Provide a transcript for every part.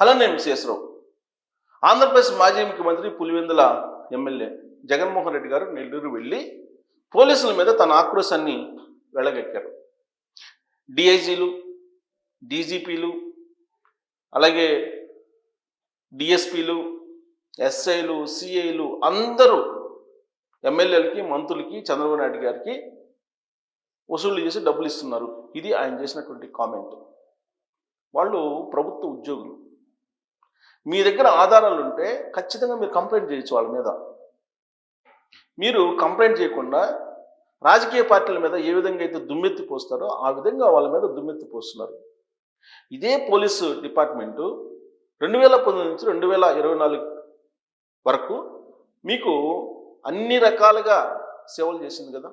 Hello నేను శేషరావు ఆంధ్రప్రదేశ్ మాజీ ముఖ్యమంత్రి పులివెందుల ఎమ్మెల్యే జగన్మోహన్ రెడ్డి గారు నెల్లూరు వెళ్ళి పోలీసుల మీద తన ఆక్రోశాన్ని వెళ్ళగక్కారు డిఐజీలు డీజీపీలు అలాగే డిఎస్పీలు ఎస్ఐలు సిఐలు అందరూ ఎమ్మెల్యేలకి మంత్రులకి చంద్రబాబు నాయుడు గారికి వసూలు చేసి డబ్బులు ఇస్తున్నారు. ఇది ఆయన చేసినటువంటి కామెంట్. వాళ్ళు ప్రభుత్వ ఉద్యోగులు. మీ దగ్గర ఆధారాలు ఉంటే ఖచ్చితంగా మీరు కంప్లైంట్ చేయొచ్చు వాళ్ళ మీద. మీరు కంప్లైంట్ చేయకుండా రాజకీయ పార్టీల మీద ఏ విధంగా అయితే దుమ్మెత్తి పోస్తారో ఆ విధంగా వాళ్ళ మీద దుమ్మెత్తి పోస్తున్నారు. ఇదే పోలీసు డిపార్ట్మెంటు రెండు వేల పంతొమ్మిది నుంచి రెండు వేల ఇరవై నాలుగు వరకు మీకు అన్ని రకాలుగా సేవలు చేసింది కదా.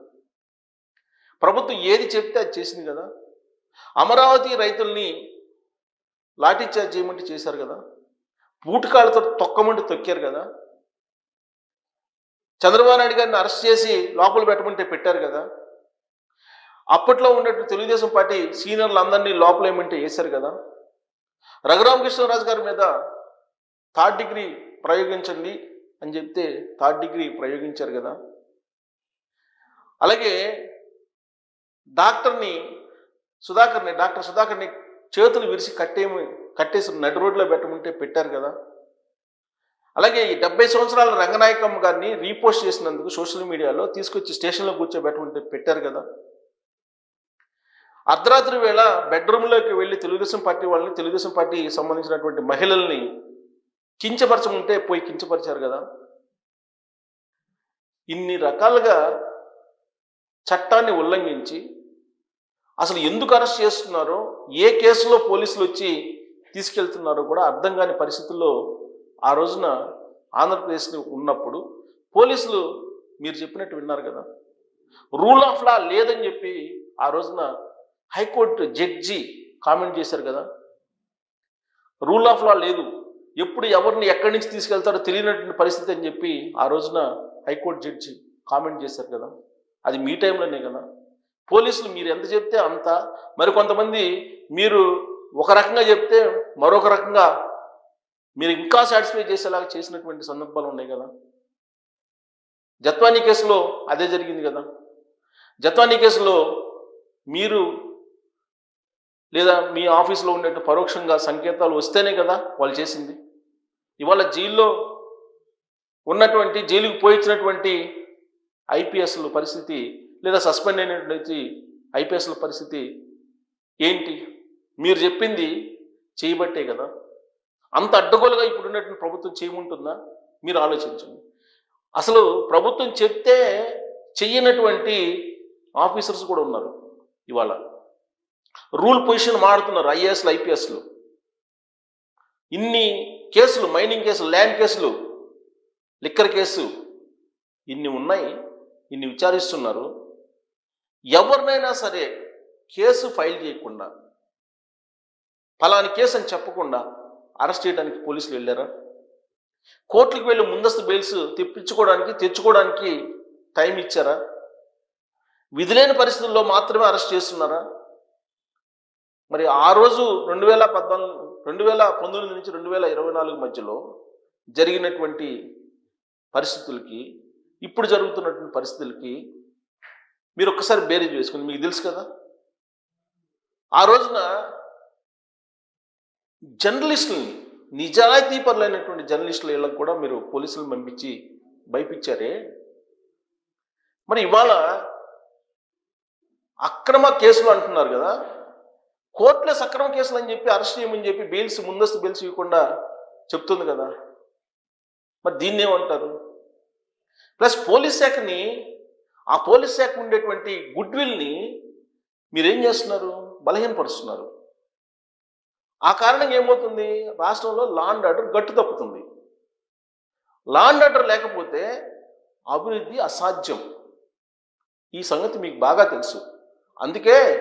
ప్రభుత్వం ఏది చెప్తే అది చేసింది కదా. అమరావతి రైతుల్ని లాఠీ చార్జ్ చేయమంటే చేశారు కదా. బూటకాళ్ళతో తొక్కమంటే తొక్కారు కదా. చంద్రబాబు నాయుడు గారిని అరెస్ట్ చేసి లోపల పెట్టమంటే పెట్టారు కదా. అప్పట్లో ఉన్నట్టు తెలుగుదేశం పార్టీ సీనియర్లు అందరినీ లోపల ఏమంటే వేశారు కదా. రఘురామకృష్ణరాజు గారి మీద థర్డ్ డిగ్రీ ప్రయోగించండి అని చెప్తే థర్డ్ డిగ్రీ ప్రయోగించారు కదా. అలాగే డాక్టర్ని సుధాకర్ని డాక్టర్ సుధాకర్ని చేతులు విరిసి కట్టేమి కట్టేసి నడి రోడ్లో పెట్టమంటే పెట్టారు కదా. అలాగే ఈ డెబ్బై సంవత్సరాల రంగనాయకమ్మ గారిని రీపోస్ట్ చేసినందుకు సోషల్ మీడియాలో తీసుకొచ్చి స్టేషన్లో కూర్చోబెట్టమంటే పెట్టారు కదా. అర్ధరాత్రి వేళ బెడ్రూమ్లోకి వెళ్ళి తెలుగుదేశం పార్టీ వాళ్ళని తెలుగుదేశం పార్టీకి సంబంధించినటువంటి మహిళల్ని కించపరచమంటే పోయి కించపరిచారు కదా. ఇన్ని రకాలుగా చట్టాన్ని ఉల్లంఘించి అసలు ఎందుకు అరెస్ట్ చేస్తున్నారో ఏ కేసులో పోలీసులు వచ్చి తీసుకెళ్తున్నారో కూడా అర్థం కాని పరిస్థితుల్లో ఆ రోజున ఆంధ్రప్రదేశ్ని ఉన్నప్పుడు పోలీసులు మీరు చెప్పినట్టు విన్నారు కదా. రూల్ ఆఫ్ లా లేదని చెప్పి ఆ రోజున హైకోర్టు జడ్జి కామెంట్ చేశారు కదా. రూల్ ఆఫ్ లా లేదు. ఎప్పుడు ఎవరిని ఎక్కడి నుంచి తీసుకెళ్తారో తెలియనటువంటి పరిస్థితి అని చెప్పి ఆ రోజున హైకోర్టు జడ్జి కామెంట్ చేశారు కదా. అది మీ టైంలోనే కదా. పోలీసులు మీరు ఎంత చెప్తే అంత. మరి కొంతమంది మీరు ఒక రకంగా చెప్తే మరొక రకంగా మీరు ఇంకా సాటిస్ఫై చేసేలాగా చేసినటువంటి సందర్భాలు ఉన్నాయి కదా. జత్వానీ కేసులో అదే జరిగింది కదా. జత్వానీ కేసులో మీరు లేదా మీ ఆఫీస్లో ఉండేట్టు పరోక్షంగా సంకేతాలు వస్తేనే కదా వాళ్ళు చేసింది. ఇవాళ జైల్లో ఉన్నటువంటి జైలుకు పోయించినటువంటి ఐపీఎస్ల పరిస్థితి లేదా సస్పెండ్ అయినటువంటి ఐపీఎస్ల పరిస్థితి ఏంటి? మీరు చెప్పింది చేయబట్టే కదా. అంత అడ్డగోలుగా ఇప్పుడున్నటువంటి ప్రభుత్వం చేయముంటుందా? మీరు ఆలోచించండి. అసలు ప్రభుత్వం చెప్తే చెయ్యనటువంటి ఆఫీసర్స్ కూడా ఉన్నారు ఇవాళ. రూల్ పొజిషన్ మారుతున్నారు ఐఏఎస్లు ఐపీఎస్లు. ఇన్ని కేసులు మైనింగ్ కేసులు ల్యాండ్ కేసులు లిక్కర్ కేసు ఇన్ని ఉన్నాయి ఇన్ని విచారిస్తున్నారు. ఎవరినైనా సరే కేసు ఫైల్ చేయకుండా ఫలాని కేసు అని చెప్పకుండా అరెస్ట్ చేయడానికి పోలీసులు వెళ్ళారా? కోర్టులకు వెళ్ళి ముందస్తు బెయిల్స్ తెప్పించుకోవడానికి తెచ్చుకోవడానికి టైం ఇచ్చారా? విధులేని పరిస్థితుల్లో మాత్రమే అరెస్ట్ చేస్తున్నారా? మరి ఆ రోజు రెండు వేల పద్నాలుగు రెండు వేల పంతొమ్మిది నుంచి రెండు వేల ఇరవై నాలుగు మధ్యలో జరిగినటువంటి పరిస్థితులకి ఇప్పుడు జరుగుతున్నటువంటి పరిస్థితులకి మీరు ఒక్కసారి బేరేజ్ వేసుకుని మీకు తెలుసు కదా? ఆ రోజున జర్నలిస్టులని నిజాయితీ పరులైనటువంటి జర్నలిస్టుల ఇళ్ళకు కూడా మీరు పోలీసులు పంపించి భయపించారే? మరి ఇవాళ అక్రమ కేసులు అంటున్నారు కదా. కోర్టులో సక్రమ కేసులు అని చెప్పి అరెస్ట్ చేయమని చెప్పి బెయిల్స్ ముందస్తు బెయిల్స్ ఇవ్వకుండా చెప్తుంది కదా. మరి దీన్ని ఏమంటారు? ప్లస్ పోలీస్ శాఖని ఆ పోలీస్ శాఖ ఉండేటువంటి గుడ్ విల్ని మీరేం చేస్తున్నారు? బలహీనపరుస్తున్నారు. ఆ కారణంగా ఏమవుతుంది? రాష్ట్రంలో లాండ్ ఆర్డర్ గట్టు తప్పుతుంది. లాండ్ ఆర్డర్ లేకపోతే అభివృద్ధి అసాధ్యం. ఈ సంగతి మీకు బాగా తెలుసు. అందుకే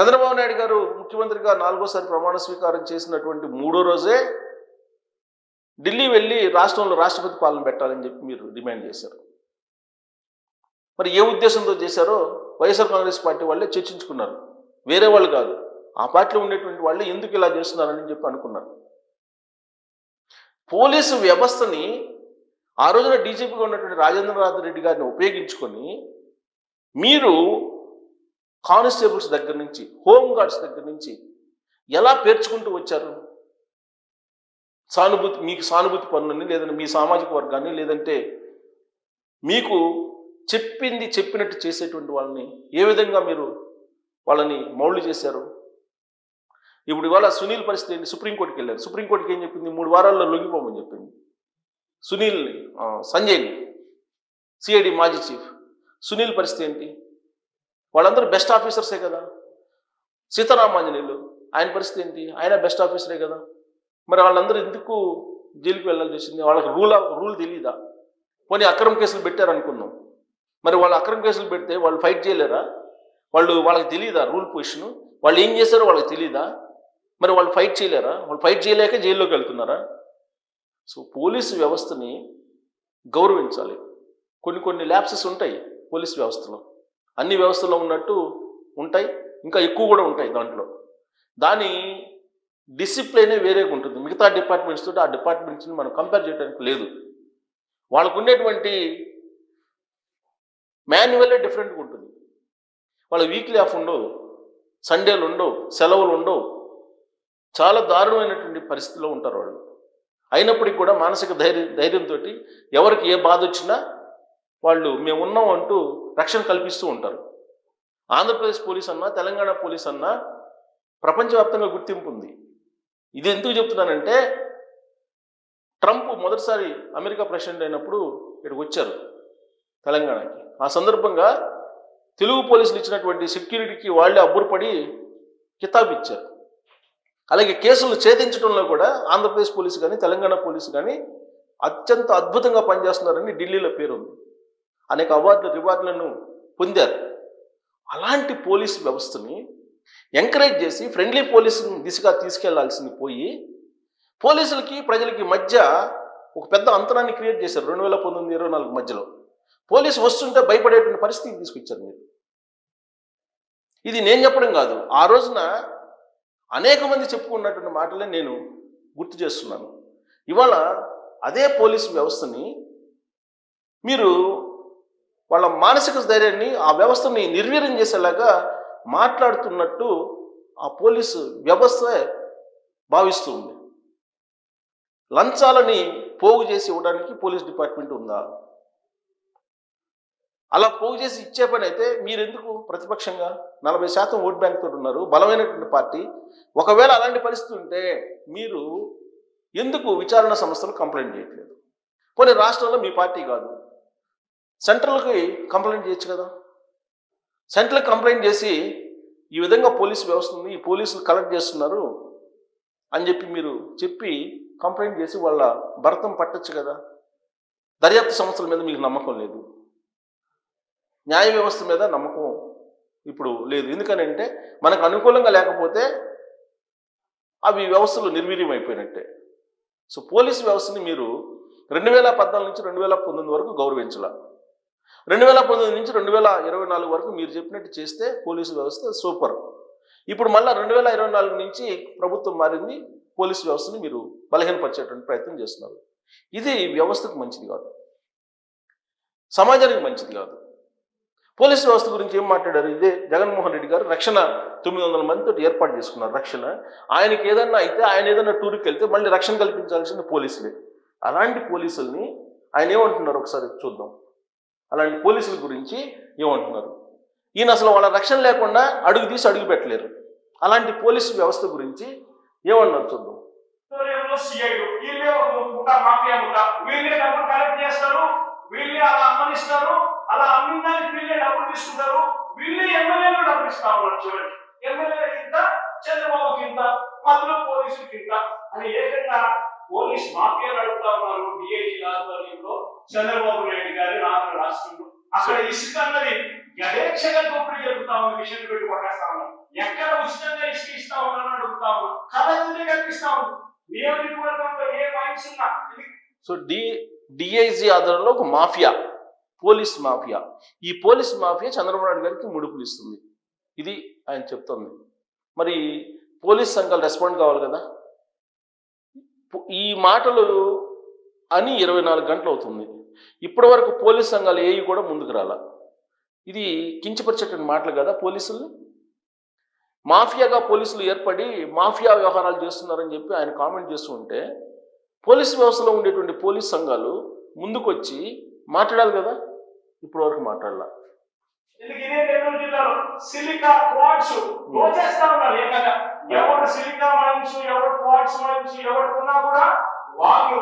చంద్రబాబు నాయుడు గారు ముఖ్యమంత్రిగా నాలుగోసారి ప్రమాణ స్వీకారం చేసినటువంటి మూడో రోజే ఢిల్లీ వెళ్ళి రాష్ట్రంలో రాష్ట్రపతి పాలన పెట్టాలని చెప్పి మీరు డిమాండ్ చేశారు. మరి ఏ ఉద్దేశంతో చేశారో వైఎస్ఆర్ కాంగ్రెస్ పార్టీ వాళ్ళే చర్చించుకున్నారు. వేరే వాళ్ళు కాదు. ఆ పార్టీలో ఉండేటువంటి వాళ్ళు ఎందుకు ఇలా చేస్తున్నారని చెప్పి అనుకున్నారు. పోలీసు వ్యవస్థని ఆ రోజున డీజీపీగా ఉన్నటువంటి రాజేంద్రనాథ్ రెడ్డి గారిని ఉపయోగించుకొని మీరు కానిస్టేబుల్స్ దగ్గర నుంచి హోమ్ గార్డ్స్ దగ్గర నుంచి ఎలా పేర్చుకుంటూ వచ్చారు? సానుభూతి మీకు సానుభూతి పనులని లేదంటే మీ సామాజిక వర్గాన్ని లేదంటే మీకు చెప్పింది చెప్పినట్టు చేసేటువంటి వాళ్ళని ఏ విధంగా మీరు వాళ్ళని మౌళ్ళు చేశారు? ఇప్పుడు ఇవాళ సునీల్ పరిస్థితి ఏంటి? సుప్రీంకోర్టుకి వెళ్ళారు. సుప్రీంకోర్టుకి ఏం చెప్పింది? మూడు వారాల్లో లొంగిపోమని చెప్పింది. సునీల్ని సంజయ్ని సిఐడి మాజీ చీఫ్. సునీల్ పరిస్థితి ఏంటి? వాళ్ళందరూ బెస్ట్ ఆఫీసర్సే కదా. సీతారామాంజనేయులు ఆయన పరిస్థితి ఏంటి? ఆయన బెస్ట్ ఆఫీసరే కదా. మరి వాళ్ళందరూ ఎందుకు జైలుకి వెళ్ళాల్సి వచ్చింది? వాళ్ళకి రూల్ రూల్ తెలియదా పోనీ అక్రమ కేసులు పెట్టారనుకున్నాం మరి వాళ్ళు అక్రమ కేసులు పెడితే వాళ్ళు ఫైట్ చేయలేరా? వాళ్ళు వాళ్ళకి తెలియదా రూల్ పొజిషన్? వాళ్ళు ఏం చేశారో వాళ్ళకి తెలియదా మరి వాళ్ళు ఫైట్ చేయలేరా? వాళ్ళు ఫైట్ చేయలేక జైల్లోకి వెళ్తున్నారా? సో పోలీసు వ్యవస్థని గౌరవించాలి. కొన్ని కొన్ని ల్యాప్సెస్ ఉంటాయి పోలీస్ వ్యవస్థలో. అన్ని వ్యవస్థలో ఉన్నట్టు ఉంటాయి ఇంకా ఎక్కువ కూడా ఉంటాయి దాంట్లో. దాని డిసిప్లినే వేరేగా ఉంటుంది. మిగతా డిపార్ట్మెంట్స్ తోటి ఆ డిపార్ట్మెంట్స్ని మనం కంపేర్ చేయడానికి లేదు. వాళ్ళకు ఉండేటువంటి మాన్యువలే డిఫరెంట్గా ఉంటుంది. వాళ్ళ వీక్లీ ఆఫ్ ఉండవు సండేలు ఉండవు సెలవులు ఉండవు. చాలా దారుణమైనటువంటి పరిస్థితిలో ఉంటారు వాళ్ళు. అయినప్పటికీ కూడా మానసిక ధైర్య ధైర్యంతో ఎవరికి ఏ బాధ వచ్చినా వాళ్ళు మేము ఉన్నాం అంటూ రక్షణ కల్పిస్తూ ఉంటారు. ఆంధ్రప్రదేశ్ పోలీస్ అన్నా తెలంగాణ పోలీస్ అన్నా ప్రపంచవ్యాప్తంగా గుర్తింపు ఉంది. ఇది ఎందుకు చెప్తున్నానంటే ట్రంప్ మొదటిసారి అమెరికా ప్రెసిడెంట్ అయినప్పుడు ఇక్కడికి వచ్చారు తెలంగాణకి. ఆ సందర్భంగా తెలుగు పోలీసులు ఇచ్చినటువంటి సెక్యూరిటీకి వాళ్ళే అబ్బురపడి కితాబ్ ఇచ్చారు అలాగే కేసులు ఛేదించడంలో కూడా ఆంధ్రప్రదేశ్ పోలీసు కానీ తెలంగాణ పోలీసు కానీ అత్యంత అద్భుతంగా పనిచేస్తున్నారని ఢిల్లీలో పేరు ఉంది అనేక అవార్డులు రివార్డులను పొందారు. అలాంటి పోలీసు వ్యవస్థని ఎంకరేజ్ చేసి ఫ్రెండ్లీ పోలీసుని దిశగా తీసుకెళ్ళాల్సింది పోయి పోలీసులకి ప్రజలకి మధ్య ఒక పెద్ద అంతరాన్ని క్రియేట్ చేశారు రెండు వేల పంతొమ్మిది ఇరవై నాలుగు మధ్యలో. పోలీసు వస్తుంటే భయపడేటువంటి పరిస్థితి తీసుకొచ్చారు మీరు. ఇది నేను చెప్పడం కాదు. ఆ రోజున అనేక మంది చెప్పుకున్నటువంటి మాటలే నేను గుర్తు చేస్తున్నాను. ఇవాళ అదే పోలీసు వ్యవస్థని మీరు వాళ్ళ మానసిక ధైర్యాన్ని ఆ వ్యవస్థని నిర్వీర్యం చేసేలాగా మాట్లాడుతున్నట్టు ఆ పోలీసు వ్యవస్థ భావిస్తూ ఉంది. లంచాలని పోగు చేసి ఇవ్వడానికి పోలీస్ డిపార్ట్మెంట్ ఉందా? అలా పోగు చేసి ఇచ్చే పని అయితే మీరెందుకు ప్రతిపక్షంగా? నలభై శాతం ఓట్ బ్యాంక్ తోటి ఉన్నారు బలమైనటువంటి పార్టీ. ఒకవేళ అలాంటి పరిస్థితి ఉంటే మీరు ఎందుకు విచారణ సంస్థలు కంప్లైంట్ చేయట్లేదు? పోనీ రాష్ట్రంలో మీ పార్టీ కాదు. సెంట్రల్కి కంప్లైంట్ చేయొచ్చు కదా? సెంట్రల్కి కంప్లైంట్ చేసి ఈ విధంగా పోలీస్ వ్యవస్థ ఉంది ఈ పోలీసులు కలెక్ట్ చేస్తున్నారు అని చెప్పి మీరు చెప్పి కంప్లైంట్ చేసి వాళ్ళ భరతం పట్టచ్చు కదా? దర్యాప్తు సంస్థల మీద మీకు నమ్మకం లేదు. న్యాయ వ్యవస్థ మీద నమ్మకం ఇప్పుడు లేదు. ఎందుకనంటే మనకు అనుకూలంగా లేకపోతే అవి వ్యవస్థలు నిర్వీర్యం అయిపోయినట్టే సో పోలీస్ వ్యవస్థని మీరు రెండు వేల పద్నాలుగు నుంచి రెండు వేల పంతొమ్మిది వరకు గౌరవించాల. రెండు వేల పంతొమ్మిది నుంచి రెండు వేల ఇరవై నాలుగు వరకు మీరు చెప్పినట్టు చేస్తే పోలీసు వ్యవస్థ సూపర్. ఇప్పుడు మళ్ళీ రెండు వేల ఇరవై నాలుగు నుంచి ప్రభుత్వం మారింది పోలీసు వ్యవస్థని మీరు బలహీనపరిచేటువంటి ప్రయత్నం చేస్తున్నారు. ఇది వ్యవస్థకు మంచిది కాదు. సమాజానికి మంచిది కాదు. పోలీసు వ్యవస్థ గురించి ఏం మాట్లాడారు? ఇదే జగన్మోహన్ రెడ్డి గారు రక్షణ తొమ్మిది వందల మందితో ఏర్పాటు చేసుకున్నారు రక్షణ. ఆయనకి ఏదన్నా అయితే ఆయన ఏదన్నా టూర్కి వెళ్తే మళ్ళీ రక్షణ కల్పించాల్సింది పోలీసులే. అలాంటి పోలీసుల్ని ఆయన ఏమంటున్నారు ఒకసారి చూద్దాం. అలాంటి పోలీసుల గురించి ఏమంటున్నారు? ఈయన అసలు వాళ్ళ రక్షణ లేకుండా అడుగు తీసి అడుగు పెట్టలేరు. అలాంటి పోలీసు వ్యవస్థ గురించి ఏమన్నారు చూద్దాం. వీళ్ళే అలా అమ్మనిస్తారు అలా అమ్మిన దానికి వీళ్ళే డబ్బులు తీసుకుంటారు వీళ్ళే ఎమ్మెల్యేలు డబ్బులు ఇస్తా ఉన్నారు చూడండి. ఎమ్మెల్యేలకింత చంద్రబాబు కింద మధ్యలో పోలీసుల కింద అని ఏకంగా పోలీస్ మాఫియా నడుపుతా ఉన్నారు డిఐజీ ఆధ్వర్యంలో చంద్రబాబు నాయుడు గారి ఆంధ్ర రాష్ట్రంలో. అక్కడ ఇసుక అన్నది యథేక్షగా దోపిడీ జరుగుతా ఉన్న విషయం పెట్టి పట్టేస్తా ఉన్నారు. ఎక్కడ ఉచితంగా ఇసుక ఇస్తా ఉన్నారని అడుగుతా ఉన్నారు. కథ కనిపిస్తా ఉంది. నియోజకవర్గంలో ఏ పాయింట్స్ ఉన్నా సో డి డిఐజీ ఆధ్వర్యంలో ఒక మాఫియా పోలీస్ మాఫియా. ఈ పోలీస్ మాఫియా చంద్రబాబు నాయుడు గారికి ముడుపులు ఇస్తుంది. ఇది ఆయన చెప్తుంది. మరి పోలీస్ సంఘాలు రెస్పాండ్ కావాలి కదా? ఈ మాటలు అని ఇరవై నాలుగు గంటలు అవుతుంది. ఇప్పటి వరకు పోలీస్ సంఘాలు ఏవి కూడా ముందుకు రాల. ఇది కించపరిచేటువంటి మాటలు కదా పోలీసులు మాఫియాగా పోలీసులు ఏర్పడి మాఫియా వ్యవహారాలు చేస్తున్నారని చెప్పి ఆయన కామెంట్ చేస్తూ ఉంటే పోలీస్ వ్యవస్థలో ఉండేటువంటి పోలీస్ సంఘాలు ముందుకొచ్చి మాట్లాడాలి కదా? ఇప్పటి వరకు మాట్లాడాల సిలికా క్వాడ్స్ ఉన్నారు. ఎవరు సిలికా మైన్స్ ఎవరు క్వాడ్స్ మైన్స్ ఎవరు ఉన్నా కూడా వాళ్ళు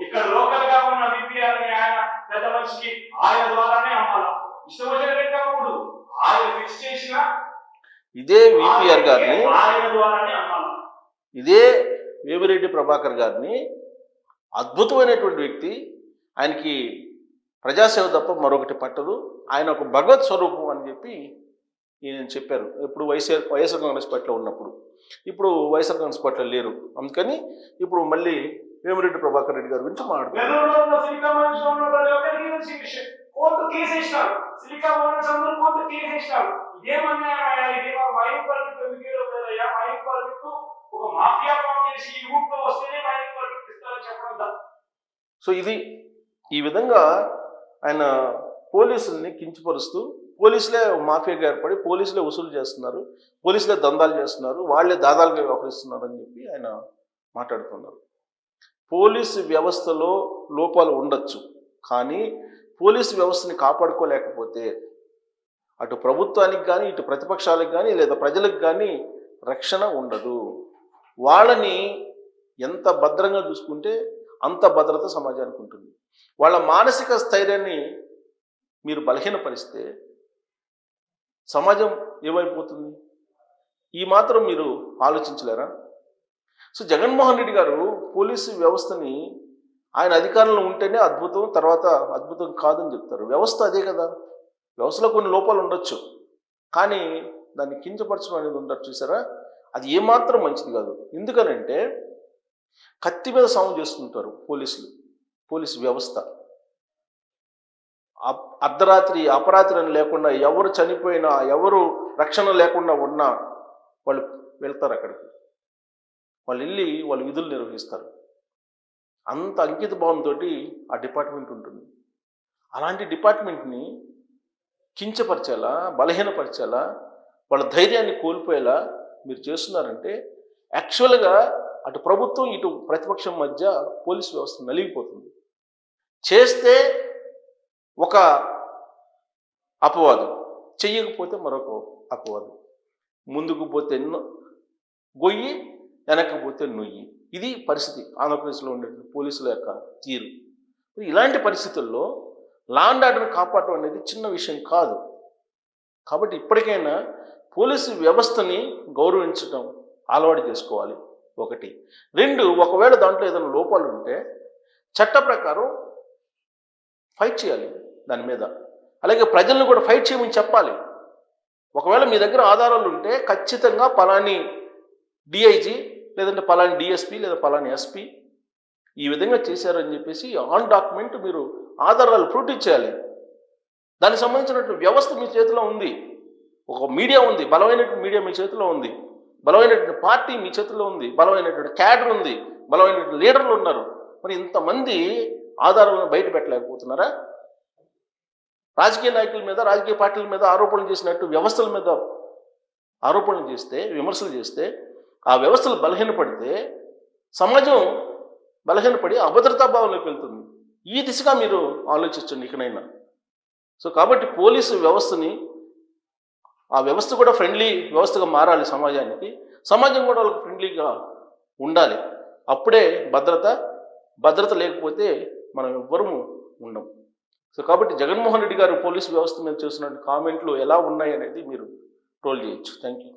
ఇక్కడ లోకల్గా ఉన్న విపిఆర్ ఆయన పెద్ద మనిషికి ఆయన ద్వారానే అమ్మాల? ఇష్టం వచ్చినట్టు అమ్ముడు ఆయన ఫిక్స్ చేసిన ఇదే విపిఆర్ గారిని ఆయన ద్వారానే అమ్మాల? ఇదే వేమిరెడ్డి ప్రభాకర్ గారిని అద్భుతమైనటువంటి వ్యక్తి. ఆయనకి ప్రజాసేవ తప్ప మరొకటి పట్టదు. ఆయన ఒక భగవత్ స్వరూపం అని చెప్పి ఈయన చెప్పారు. ఇప్పుడు వైఎస్ఆర్ వైఎస్ఆర్ కాంగ్రెస్ పార్టీలో ఉన్నప్పుడు. ఇప్పుడు వైఎస్ఆర్ కాంగ్రెస్ పార్టీలో లేరు. అందుకని ఇప్పుడు మళ్ళీ వేమిరెడ్డి ప్రభాకర్ రెడ్డి గారి గురించి మాట్లాడుతున్నారు ఒక మాఫియా ఫామ్ చేసి ఈ వస్తేనే సో ఇది ఈ విధంగా ఆయన పోలీసుల్ని కించపరుస్తూ పోలీసులే మాఫియాగా ఏర్పడి పోలీసులే వసూలు చేస్తున్నారు పోలీసులే దందాలు చేస్తున్నారు వాళ్ళే దాదాలుగా వ్యవహరిస్తున్నారు అని చెప్పి ఆయన మాట్లాడుతున్నారు. పోలీసు వ్యవస్థలో లోపాలు ఉండొచ్చు కానీ పోలీసు వ్యవస్థని కాపాడుకోలేకపోతే అటు ప్రభుత్వానికి కానీ ఇటు ప్రతిపక్షాలకు కానీ లేదా ప్రజలకు కానీ రక్షణ ఉండదు. వాళ్ళని ఎంత భద్రంగా చూసుకుంటే అంత భద్రత సమాజానికి ఉంటుంది. వాళ్ళ మానసిక స్థైర్యాన్ని మీరు బలహీనపరిస్తే సమాజం ఏమైపోతుంది? ఈ మాత్రం మీరు ఆలోచించలేరా? సో జగన్మోహన్ రెడ్డి గారు పోలీసు వ్యవస్థని ఆయన అధికారంలో ఉంటేనే అద్భుతం తర్వాత అద్భుతం కాదని చెప్తారు. వ్యవస్థ అదే కదా. వ్యవస్థలో కొన్ని లోపాలు ఉండొచ్చు. కానీ దాన్ని కించపరచడం అనేది ఉండరు చూసారా? అది ఏమాత్రం మంచిది కాదు. ఎందుకనంటే కత్తి మీద సాము చేస్తుంటారు పోలీసులు పోలీసు వ్యవస్థ. అర్ధరాత్రి అపరాత్రి అని లేకుండా ఎవరు చనిపోయినా ఎవరు రక్షణ లేకుండా ఉన్నా వాళ్ళు వెళ్తారు అక్కడికి. వాళ్ళు వెళ్ళి వాళ్ళు విధులు నిర్వహిస్తారు. అంత అంకిత భావంతో ఆ డిపార్ట్మెంట్ ఉంటుంది. అలాంటి డిపార్ట్మెంట్ని కించపరిచేలా బలహీనపరిచేలా వాళ్ళ ధైర్యాన్ని కోల్పోయేలా మీరు చేస్తున్నారంటే యాక్చువల్గా అటు ప్రభుత్వం ఇటు ప్రతిపక్షం మధ్య పోలీసు వ్యవస్థ నలిగిపోతుంది. చేస్తే ఒక అపవాదం చెయ్యకపోతే మరొక అపవాదం. ముందుకు పోతే గొయ్యి వెనక్కి పోతే నొయ్యి. ఇది పరిస్థితి ఆంధ్రప్రదేశ్లో ఉండే పోలీసుల యొక్క తీరు. ఇలాంటి పరిస్థితుల్లో లాండ్ ఆర్డర్ కాపాడటం అనేది చిన్న విషయం కాదు. కాబట్టి ఇప్పటికైనా పోలీసు వ్యవస్థని గౌరవించడం అలవాటు చేసుకోవాలి. ఒకటి. రెండు ఒకవేళ దాంట్లో ఏదైనా లోపాలు ఉంటే చట్ట ప్రకారం ఫైట్ చేయాలి దాని మీద. అలాగే ప్రజలను కూడా ఫైట్ చేయమని చెప్పాలి. ఒకవేళ మీ దగ్గర ఆధారాలు ఉంటే ఖచ్చితంగా పలాని డిఐజీ లేదంటే పలాని డిఎస్పి లేదా పలాని ఎస్పి ఈ విధంగా చేశారని చెప్పేసి ఆన్ డాక్యుమెంట్ మీరు ఆధారాలు ప్రూవ్ చేయాలి దానికి సంబంధించినటువంటి వ్యవస్థ మీ చేతిలో ఉంది. ఒక మీడియా ఉంది. బలమైనటువంటి మీడియా మీ చేతిలో ఉంది. బలమైనటువంటి పార్టీ మీ చేతిలో ఉంది బలమైనటువంటి క్యాడర్ ఉంది బలమైనటువంటి లీడర్లు ఉన్నారు. మరి ఇంతమంది ఆధారాలను బయట పెట్టలేకపోతున్నారా? రాజకీయ నాయకుల మీద రాజకీయ పార్టీల మీద ఆరోపణలు చేసినట్టు వ్యవస్థల మీద ఆరోపణలు చేస్తే విమర్శలు చేస్తే ఆ వ్యవస్థలు బలహీనపడితే సమాజం బలహీనపడి అభద్రతా భావంలోకి వెళ్తుంది. ఈ దిశగా మీరు ఆలోచించండి ఇకనైనా. సో కాబట్టి పోలీసు వ్యవస్థని ఆ వ్యవస్థ కూడా ఫ్రెండ్లీ వ్యవస్థగా మారాలి సమాజానికి. సమాజం కూడా వాళ్ళకి ఫ్రెండ్లీగా ఉండాలి. అప్పుడే భద్రత భద్రత లేకపోతే మనం ఎవ్వరూ ఉండం సో కాబట్టి జగన్మోహన్ రెడ్డి గారు పోలీసు వ్యవస్థ మీద చేస్తున్న కామెంట్లు ఎలా ఉన్నాయి అనేది మీరు ట్రోల్ చేయొచ్చు. Thank you